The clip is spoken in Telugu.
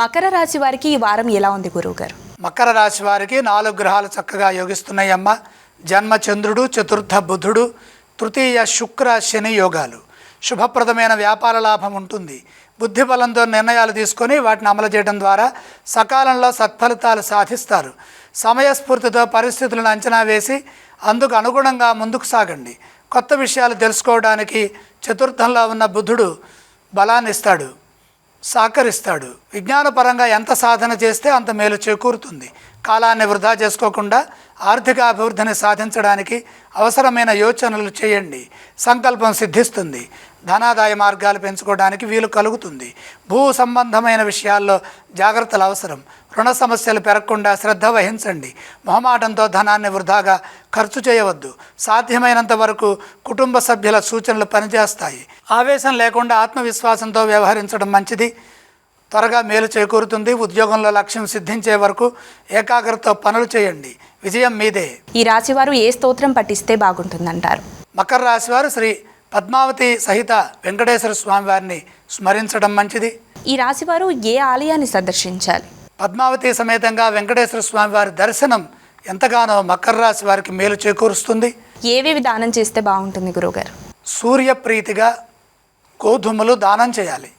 మకర రాశి వారికి ఈ వారం ఎలా ఉంది గురువు గారు మకర రాశి వారికి నాలుగు గ్రహాలు చక్కగా యోగిస్తున్నాయమ్మ. జన్మ చంద్రుడు చతుర్థ బుధుడు తృతీయ శుక్ర శని యోగాలు. శుభప్రదమైన వ్యాపార లాభం ఉంటుంది. బుద్ధి బలంతో నిర్ణయాలు తీసుకొని వాటిని అమలు చేయడం ద్వారా సకాలంలో సత్ఫలితాలు సాధిస్తారు. సమయస్ఫూర్తితో పరిస్థితులను అంచనా వేసి అందుకు అనుగుణంగా ముందుకు సాగండి. కొత్త విషయాలు తెలుసుకోవడానికి చతుర్థంలో ఉన్న బుధుడు బలాన్ని ఇస్తాడు సహకరిస్తాడు. విజ్ఞానపరంగా ఎంత సాధన చేస్తే అంత మేలు చేకూరుతుంది. కాలాన్ని వృధా చేసుకోకుండా ఆర్థిక అభివృద్ధిని సాధించడానికి అవసరమైన యోచనలు చేయండి. సంకల్పం సిద్ధిస్తుంది. ధనాదాయ మార్గాలు పెంచుకోవడానికి వీలు కలుగుతుంది. భూ సంబంధమైన విషయాల్లో జాగ్రత్తలు అవసరం. రుణ సమస్యలు పెరగకుండా శ్రద్ధ వహించండి. మొహమాటంతో ధనాన్ని వృధాగా ఖర్చు చేయవద్దు. సాధ్యమైనంత వరకు కుటుంబ సభ్యుల సూచనలు పనిచేస్తాయి. ఆవేశం లేకుండా ఆత్మవిశ్వాసంతో వ్యవహరించడం మంచిది. త్వరగా మేలు చేకూరుతుంది. ఉద్యోగంలో లక్ష్యం సిద్ధించే వరకు ఏకాగ్రతతో పనులు చేయండి. విజయం మీదే. ఈ రాశి వారు ఏ స్తోత్రం పఠిస్తే బాగుంటుందంటారు? మకర రాశి వారు శ్రీ పద్మావతి సహిత వెంకటేశ్వర స్వామి వారిని స్మరించడం మంచిది. ఈ రాశి వారు ఏ ఆలయాన్ని సందర్శించాలి? పద్మావతి సమేతంగా వెంకటేశ్వర స్వామి వారి దర్శనం ఎంతగానో మకర రాశి వారికి మేలు చేకూరుస్తుంది. ఏవేవి దానం చేస్తే బాగుంటుంది గురువుగారు? సూర్యప్రీతిగా గోధుమలు దానం చేయాలి.